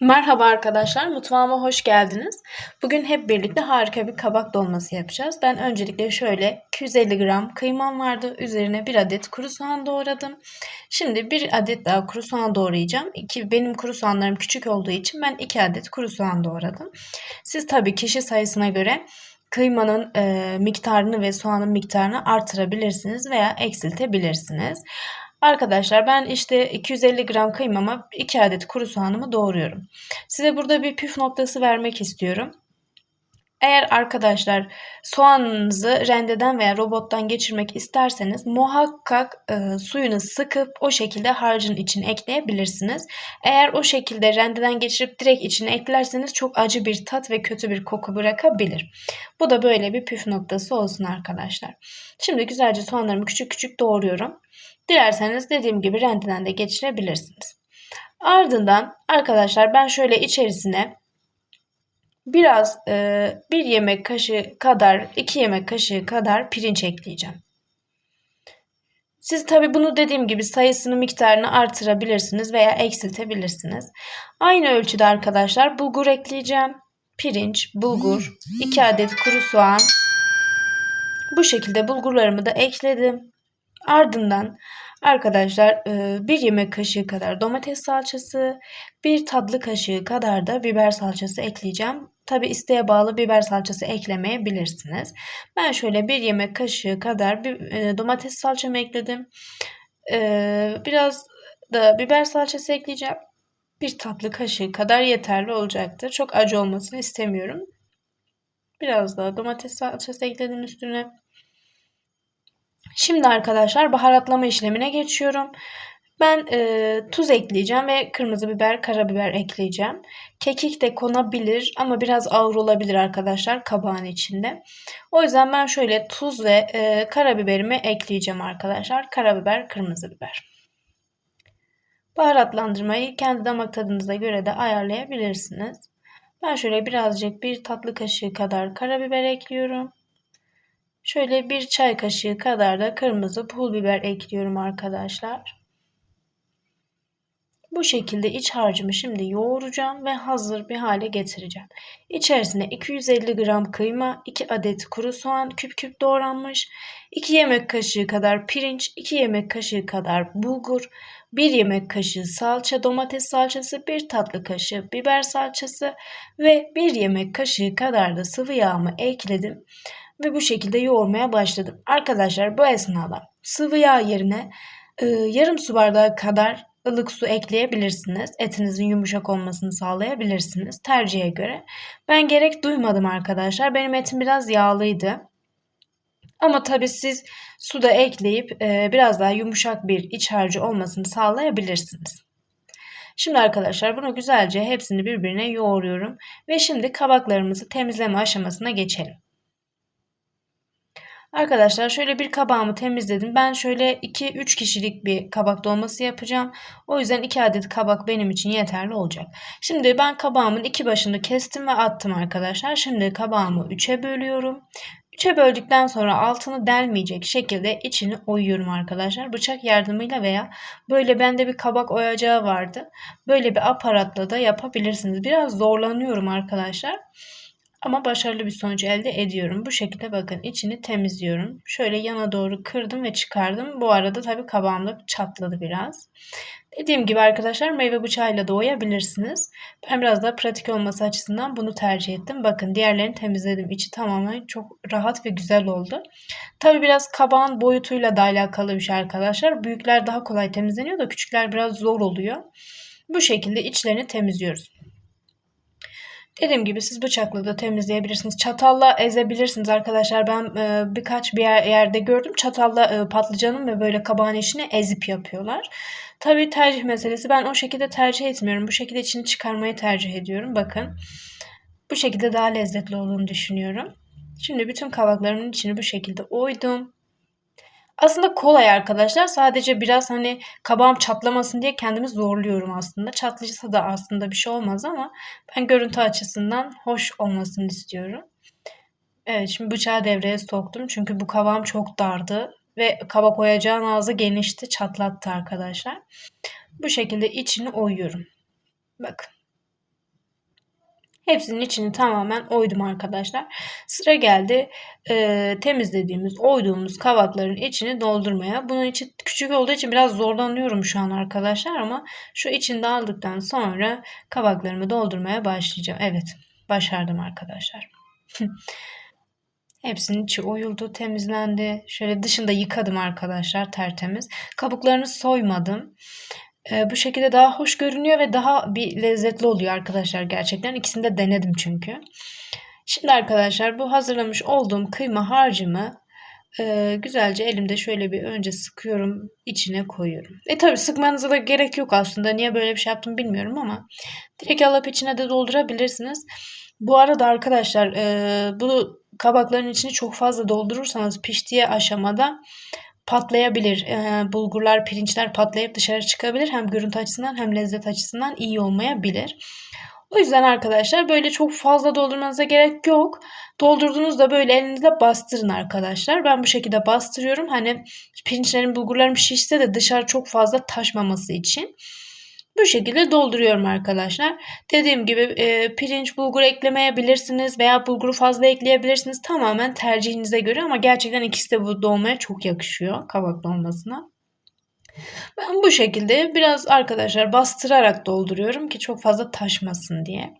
Merhaba arkadaşlar, mutfağıma hoş geldiniz. Bugün hep birlikte harika bir kabak dolması yapacağız. Ben öncelikle şöyle 250 gram kıymam vardı. Üzerine bir adet kuru soğan doğradım. Şimdi bir adet daha kuru soğan doğrayacağım. İki, benim kuru soğanlarım küçük olduğu için ben iki adet kuru soğan doğradım. Siz tabii kişi sayısına göre kıymanın e, miktarını ve soğanın miktarını artırabilirsiniz veya eksiltebilirsiniz. Arkadaşlar ben işte 250 gram kıymama 2 adet kuru soğanımı doğruyorum. Size burada bir püf noktası vermek istiyorum. Eğer arkadaşlar soğanınızı rendeden veya robottan geçirmek isterseniz muhakkak e, suyunu sıkıp o şekilde harcın içine ekleyebilirsiniz. Eğer o şekilde rendeden geçirip direkt içine eklerseniz çok acı bir tat ve kötü bir koku bırakabilir. Bu da böyle bir püf noktası olsun arkadaşlar. Şimdi güzelce soğanlarımı küçük küçük doğruyorum. Dilerseniz dediğim gibi rendeden de geçirebilirsiniz. Ardından arkadaşlar ben şöyle içerisine biraz e, bir yemek kaşığı kadar iki yemek kaşığı kadar pirinç ekleyeceğim. Siz tabi bunu dediğim gibi sayısını miktarını artırabilirsiniz veya eksiltebilirsiniz. Aynı ölçüde arkadaşlar bulgur ekleyeceğim. Pirinç, bulgur, 2 adet kuru soğan. Bu şekilde bulgurlarımı da ekledim. Ardından arkadaşlar e, bir yemek kaşığı kadar domates salçası, bir tatlı kaşığı kadar da biber salçası ekleyeceğim. Tabi isteğe bağlı biber salçası eklemeyebilirsiniz. Ben şöyle bir yemek kaşığı kadar bir e, domates salçamı ekledim. E, biraz da biber salçası ekleyeceğim. Bir tatlı kaşığı kadar yeterli olacaktır. Çok acı olmasını istemiyorum. Biraz daha domates salçası ekledim üstüne. Şimdi arkadaşlar baharatlama işlemine geçiyorum. Ben e, tuz ekleyeceğim ve kırmızı biber, karabiber ekleyeceğim. Kekik de konabilir ama biraz ağır olabilir arkadaşlar kabağın içinde. O yüzden ben şöyle tuz ve e, karabiberimi ekleyeceğim arkadaşlar. Karabiber, kırmızı biber. Baharatlandırmayı kendi damak tadınıza göre de ayarlayabilirsiniz. Ben şöyle birazcık bir tatlı kaşığı kadar karabiber ekliyorum. Şöyle bir çay kaşığı kadar da kırmızı pul biber ekliyorum arkadaşlar. Bu şekilde iç harcımı şimdi yoğuracağım ve hazır bir hale getireceğim. İçerisine 250 gram kıyma, 2 adet kuru soğan küp küp doğranmış, 2 yemek kaşığı kadar pirinç, 2 yemek kaşığı kadar bulgur, 1 yemek kaşığı salça, domates salçası, 1 tatlı kaşığı biber salçası ve 1 yemek kaşığı kadar da sıvı yağımı ekledim ve bu şekilde yoğurmaya başladım. Arkadaşlar bu esnada sıvı yağ yerine e, yarım su bardağı kadar ılık su ekleyebilirsiniz. Etinizin yumuşak olmasını sağlayabilirsiniz tercihe göre. Ben gerek duymadım arkadaşlar. Benim etim biraz yağlıydı. Ama tabii siz su da ekleyip e, biraz daha yumuşak bir iç harcı olmasını sağlayabilirsiniz. Şimdi arkadaşlar bunu güzelce hepsini birbirine yoğuruyorum ve şimdi kabaklarımızı temizleme aşamasına geçelim. Arkadaşlar şöyle bir kabağımı temizledim. Ben şöyle 2-3 kişilik bir kabak dolması yapacağım. O yüzden 2 adet kabak benim için yeterli olacak. Şimdi ben kabağımın iki başını kestim ve attım arkadaşlar. Şimdi kabağımı 3'e bölüyorum. 3'e böldükten sonra altını delmeyecek şekilde içini oyuyorum arkadaşlar. Bıçak yardımıyla veya böyle bende bir kabak oyacağı vardı. Böyle bir aparatla da yapabilirsiniz. Biraz zorlanıyorum arkadaşlar. Ama başarılı bir sonuç elde ediyorum. Bu şekilde bakın içini temizliyorum. Şöyle yana doğru kırdım ve çıkardım. Bu arada tabii kabağım da çatladı biraz. Dediğim gibi arkadaşlar meyve bıçağıyla da oyabilirsiniz. Ben biraz daha pratik olması açısından bunu tercih ettim. Bakın diğerlerini temizledim. İçi tamamen çok rahat ve güzel oldu. Tabii biraz kabağın boyutuyla da alakalı bir şey arkadaşlar. Büyükler daha kolay temizleniyor da küçükler biraz zor oluyor. Bu şekilde içlerini temizliyoruz. Dediğim gibi siz bıçakla da temizleyebilirsiniz. Çatalla ezebilirsiniz arkadaşlar. Ben e, birkaç bir yer, yerde gördüm. Çatalla e, patlıcanın ve böyle kabağın içine ezip yapıyorlar. Tabii tercih meselesi. Ben o şekilde tercih etmiyorum. Bu şekilde içini çıkarmayı tercih ediyorum. Bakın. Bu şekilde daha lezzetli olduğunu düşünüyorum. Şimdi bütün kabaklarımın içini bu şekilde oydum. Aslında kolay arkadaşlar. Sadece biraz hani kabağım çatlamasın diye kendimi zorluyorum aslında. Çatlaysa da aslında bir şey olmaz ama ben görüntü açısından hoş olmasını istiyorum. Evet şimdi bıçağı devreye soktum. Çünkü bu kabağım çok dardı. Ve kabak koyacağın ağzı genişti. Çatlattı arkadaşlar. Bu şekilde içini oyuyorum. Bakın. Hepsinin içini tamamen oydum arkadaşlar. Sıra geldi e, temizlediğimiz, oyduğumuz kabakların içini doldurmaya. Bunun için küçük olduğu için biraz zorlanıyorum şu an arkadaşlar ama şu içini aldıktan sonra kabaklarımı doldurmaya başlayacağım. Evet başardım arkadaşlar. Hepsinin içi oyuldu, temizlendi. Şöyle dışında yıkadım arkadaşlar tertemiz. Kabuklarını soymadım. Ee, bu şekilde daha hoş görünüyor ve daha bir lezzetli oluyor arkadaşlar gerçekten. İkisini de denedim çünkü. Şimdi arkadaşlar bu hazırlamış olduğum kıyma harcımı e, güzelce elimde şöyle bir önce sıkıyorum içine koyuyorum. E tabi sıkmanıza da gerek yok aslında. Niye böyle bir şey yaptım bilmiyorum ama direkt alıp içine de doldurabilirsiniz. Bu arada arkadaşlar e, bu kabakların içini çok fazla doldurursanız piştiği aşamada patlayabilir. E, bulgurlar, pirinçler patlayıp dışarı çıkabilir. Hem görüntü açısından hem lezzet açısından iyi olmayabilir. O yüzden arkadaşlar böyle çok fazla doldurmanıza gerek yok. Doldurduğunuzda böyle elinizle bastırın arkadaşlar. Ben bu şekilde bastırıyorum. Hani pirinçlerin bulgurlarım şişse de dışarı çok fazla taşmaması için. Bu şekilde dolduruyorum arkadaşlar. Dediğim gibi e, pirinç bulgur eklemeyebilirsiniz veya bulguru fazla ekleyebilirsiniz. Tamamen tercihinize göre ama gerçekten ikisi de bu dolmaya çok yakışıyor kabak dolmasına. Ben bu şekilde biraz arkadaşlar bastırarak dolduruyorum ki çok fazla taşmasın diye.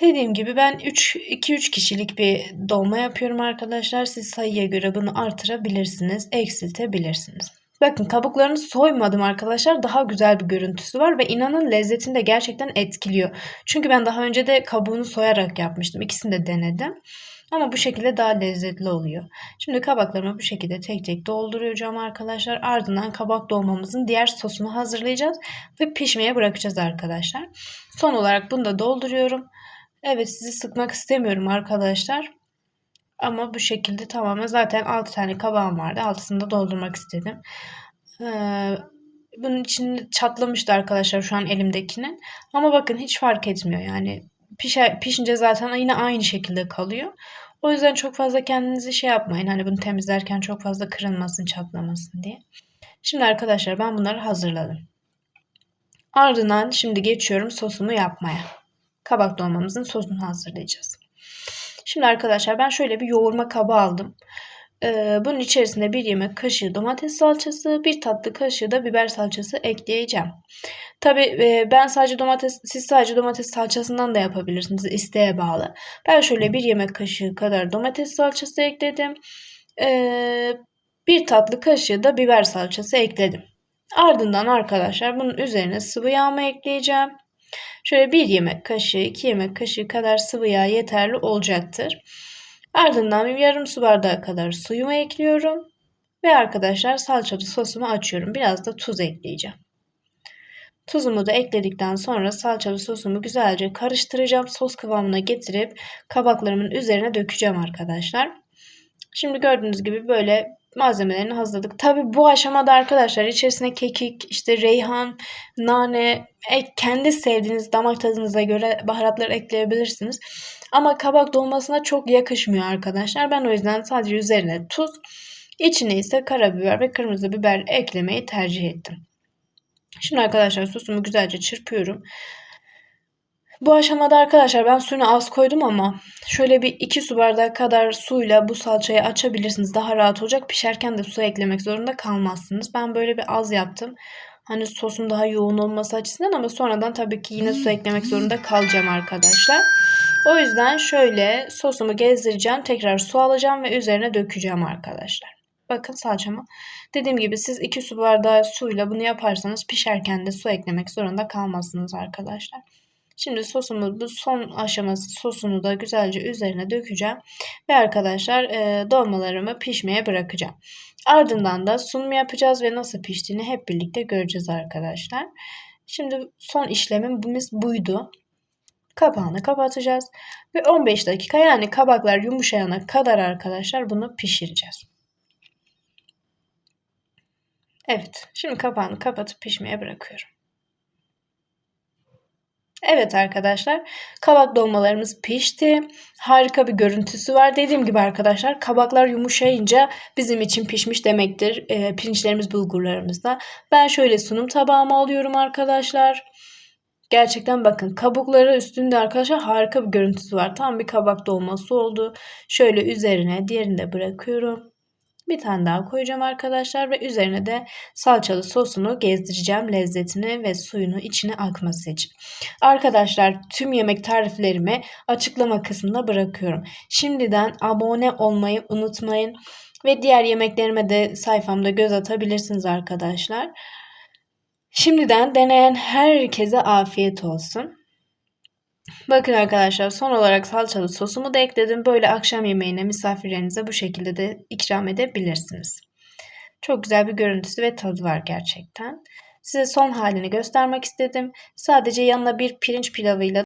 Dediğim gibi ben 2-3 kişilik bir dolma yapıyorum arkadaşlar. Siz sayıya göre bunu artırabilirsiniz, eksiltebilirsiniz. Bakın kabuklarını soymadım arkadaşlar. Daha güzel bir görüntüsü var ve inanın lezzetini de gerçekten etkiliyor. Çünkü ben daha önce de kabuğunu soyarak yapmıştım. İkisini de denedim. Ama bu şekilde daha lezzetli oluyor. Şimdi kabaklarımı bu şekilde tek tek dolduruyorum arkadaşlar. Ardından kabak dolmamızın diğer sosunu hazırlayacağız ve pişmeye bırakacağız arkadaşlar. Son olarak bunu da dolduruyorum. Evet sizi sıkmak istemiyorum arkadaşlar. Ama bu şekilde tamamen zaten 6 tane kabağım vardı. Altısını da doldurmak istedim. Ee, bunun için çatlamıştı arkadaşlar şu an elimdekinin. Ama bakın hiç fark etmiyor yani. Pişer, pişince zaten yine aynı şekilde kalıyor. O yüzden çok fazla kendinizi şey yapmayın. Hani bunu temizlerken çok fazla kırılmasın, çatlamasın diye. Şimdi arkadaşlar ben bunları hazırladım. Ardından şimdi geçiyorum sosumu yapmaya. Kabak dolmamızın sosunu hazırlayacağız. Şimdi arkadaşlar ben şöyle bir yoğurma kabı aldım. Ee, bunun içerisine bir yemek kaşığı domates salçası, bir tatlı kaşığı da biber salçası ekleyeceğim. Tabi e, ben sadece domates, siz sadece domates salçasından da yapabilirsiniz isteğe bağlı. Ben şöyle bir yemek kaşığı kadar domates salçası ekledim. Ee, bir tatlı kaşığı da biber salçası ekledim. Ardından arkadaşlar bunun üzerine sıvı yağımı ekleyeceğim. Şöyle bir yemek kaşığı, iki yemek kaşığı kadar sıvı yağ yeterli olacaktır. Ardından bir yarım su bardağı kadar suyumu ekliyorum. Ve arkadaşlar salçalı sosumu açıyorum. Biraz da tuz ekleyeceğim. Tuzumu da ekledikten sonra salçalı sosumu güzelce karıştıracağım. Sos kıvamına getirip kabaklarımın üzerine dökeceğim arkadaşlar. Şimdi gördüğünüz gibi böyle malzemelerini hazırladık. Tabi bu aşamada arkadaşlar içerisine kekik, işte reyhan, nane, ek, kendi sevdiğiniz damak tadınıza göre baharatlar ekleyebilirsiniz. Ama kabak dolmasına çok yakışmıyor arkadaşlar. Ben o yüzden sadece üzerine tuz, içine ise karabiber ve kırmızı biber eklemeyi tercih ettim. Şimdi arkadaşlar sosumu güzelce çırpıyorum. Bu aşamada arkadaşlar ben suyunu az koydum ama şöyle bir 2 su bardağı kadar suyla bu salçayı açabilirsiniz. Daha rahat olacak. Pişerken de su eklemek zorunda kalmazsınız. Ben böyle bir az yaptım. Hani sosum daha yoğun olması açısından ama sonradan tabii ki yine su eklemek zorunda kalacağım arkadaşlar. O yüzden şöyle sosumu gezdireceğim. Tekrar su alacağım ve üzerine dökeceğim arkadaşlar. Bakın salçamı. Dediğim gibi siz 2 su bardağı suyla bunu yaparsanız pişerken de su eklemek zorunda kalmazsınız arkadaşlar. Şimdi sosumu bu son aşaması sosunu da güzelce üzerine dökeceğim. Ve arkadaşlar e, dolmalarımı pişmeye bırakacağım. Ardından da sunum yapacağız ve nasıl piştiğini hep birlikte göreceğiz arkadaşlar. Şimdi son işlemimiz buydu. Kapağını kapatacağız. Ve 15 dakika yani kabaklar yumuşayana kadar arkadaşlar bunu pişireceğiz. Evet şimdi kapağını kapatıp pişmeye bırakıyorum. Evet arkadaşlar kabak dolmalarımız pişti. Harika bir görüntüsü var. Dediğim gibi arkadaşlar kabaklar yumuşayınca bizim için pişmiş demektir. E, pirinçlerimiz bulgurlarımızda. Ben şöyle sunum tabağıma alıyorum arkadaşlar. Gerçekten bakın kabukları üstünde arkadaşlar harika bir görüntüsü var. Tam bir kabak dolması oldu. Şöyle üzerine diğerini de bırakıyorum. Bir tane daha koyacağım arkadaşlar ve üzerine de salçalı sosunu gezdireceğim lezzetini ve suyunu içine akması için. Arkadaşlar tüm yemek tariflerimi açıklama kısmına bırakıyorum. Şimdiden abone olmayı unutmayın ve diğer yemeklerime de sayfamda göz atabilirsiniz arkadaşlar. Şimdiden deneyen herkese afiyet olsun. Bakın arkadaşlar son olarak salçalı sosumu da ekledim. Böyle akşam yemeğine misafirlerinize bu şekilde de ikram edebilirsiniz. Çok güzel bir görüntüsü ve tadı var gerçekten. Size son halini göstermek istedim. Sadece yanına bir pirinç pilavıyla